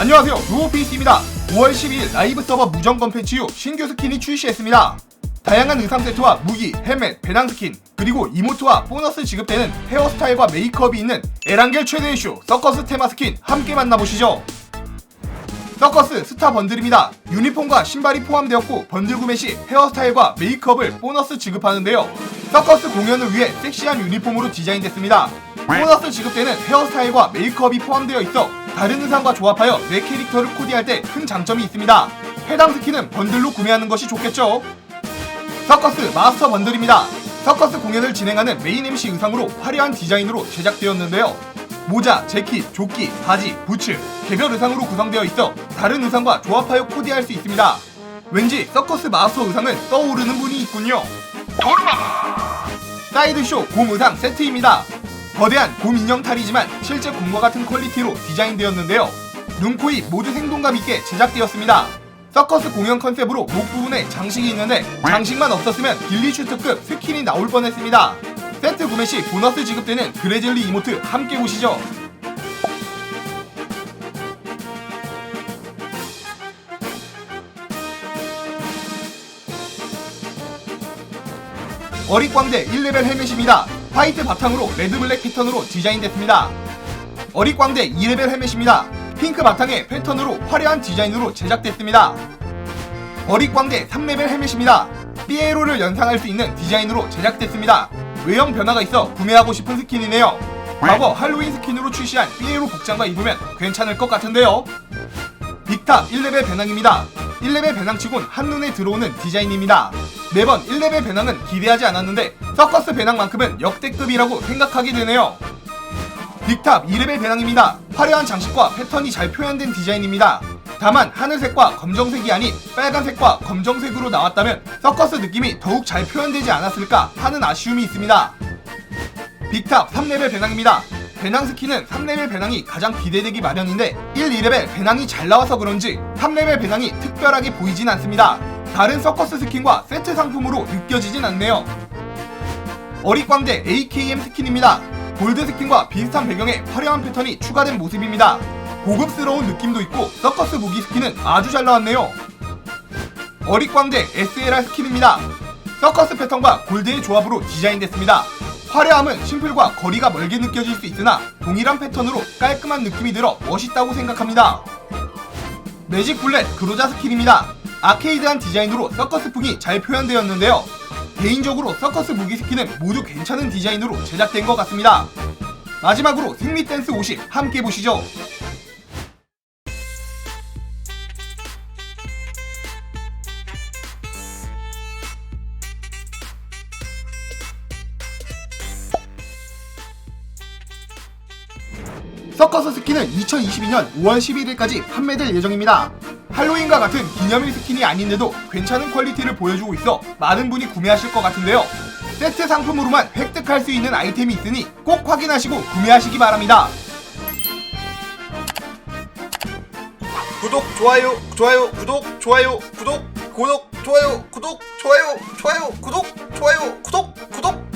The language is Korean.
안녕하세요 루오피스입니다 5월 12일 라이브 서버 무정권 패치 후 신규 스킨이 출시했습니다 다양한 의상 세트와 무기, 헬멧, 배낭 스킨 그리고 이모트와 보너스 지급되는 헤어스타일과 메이크업이 있는 에란겔 최대 이슈 서커스 테마 스킨 함께 만나보시죠 서커스 스타 번들입니다. 유니폼과 신발이 포함되었고 번들 구매 시 헤어스타일과 메이크업을 보너스 지급하는데요. 서커스 공연을 위해 섹시한 유니폼으로 디자인됐습니다. 보너스 지급되는 헤어스타일과 메이크업이 포함되어 있어 다른 의상과 조합하여 내 캐릭터를 코디할 때 큰 장점이 있습니다. 해당 스킨은 번들로 구매하는 것이 좋겠죠. 서커스 마스터 번들입니다. 서커스 공연을 진행하는 메인 MC 의상으로 화려한 디자인으로 제작되었는데요. 모자, 재킷, 조끼, 바지, 부츠, 개별 의상으로 구성되어 있어 다른 의상과 조합하여 코디할 수 있습니다. 왠지 서커스 마스터 의상은 떠오르는 분이 있군요. 도르마! 사이드쇼 곰 의상 세트입니다. 거대한 곰 인형 탈이지만 실제 곰과 같은 퀄리티로 디자인되었는데요. 눈, 코, 입 모두 생동감 있게 제작되었습니다. 서커스 공연 컨셉으로 목 부분에 장식이 있는데 장식만 없었으면 빌리슈트급 스킨이 나올 뻔했습니다. 세트 구매 시 보너스 지급되는 그레즐리 이모트 함께 보시죠. 어릿광대 1레벨 헬멧입니다. 화이트 바탕으로 레드블랙 패턴으로 디자인됐습니다. 어릿광대 2레벨 헬멧입니다. 핑크 바탕의 패턴으로 화려한 디자인으로 제작됐습니다. 어릿광대 3레벨 헬멧입니다. 삐에로를 연상할 수 있는 디자인으로 제작됐습니다. 외형 변화가 있어 구매하고 싶은 스킨이네요. 과거 할로윈 스킨으로 출시한 삐에로 복장과 입으면 괜찮을 것 같은데요. 빅탑 1레벨 배낭입니다. 1레벨 배낭치곤 한눈에 들어오는 디자인입니다. 매번 1레벨 배낭은 기대하지 않았는데 서커스 배낭만큼은 역대급이라고 생각하게 되네요. 빅탑 2레벨 배낭입니다. 화려한 장식과 패턴이 잘 표현된 디자인입니다. 다만 하늘색과 검정색이 아닌 빨간색과 검정색으로 나왔다면 서커스 느낌이 더욱 잘 표현되지 않았을까 하는 아쉬움이 있습니다. 빅탑 3레벨 배낭입니다. 배낭 스킨은 3레벨 배낭이 가장 기대되기 마련인데 1, 2레벨 배낭이 잘 나와서 그런지 3레벨 배낭이 특별하게 보이진 않습니다. 다른 서커스 스킨과 세트 상품으로 느껴지진 않네요. 어릿광대 AKM 스킨입니다. 골드 스킨과 비슷한 배경에 화려한 패턴이 추가된 모습입니다. 고급스러운 느낌도 있고 서커스 무기 스킨은 아주 잘 나왔네요. 어릿광대 SLR 스킨입니다. 서커스 패턴과 골드의 조합으로 디자인됐습니다. 화려함은 심플과 거리가 멀게 느껴질 수 있으나 동일한 패턴으로 깔끔한 느낌이 들어 멋있다고 생각합니다. 매직 블랙 그로자 스킨입니다. 아케이드한 디자인으로 서커스풍이 잘 표현되었는데요. 개인적으로 서커스 무기 스킨은 모두 괜찮은 디자인으로 제작된 것 같습니다. 마지막으로 승리 댄스 50 함께 보시죠. 서커스 스킨은 2022년 5월 11일까지 판매될 예정입니다. 할로윈과 같은 기념일 스킨이 아닌데도 괜찮은 퀄리티를 보여주고 있어 많은 분이 구매하실 것 같은데요. 세트 상품으로만 획득할 수 있는 아이템이 있으니 꼭 확인하시고 구매하시기 바랍니다. 구독 좋아요 좋아요 구독 좋아요 구독 구독 좋아요 구독 좋아요 좋아요 구독 좋아요 구독 구독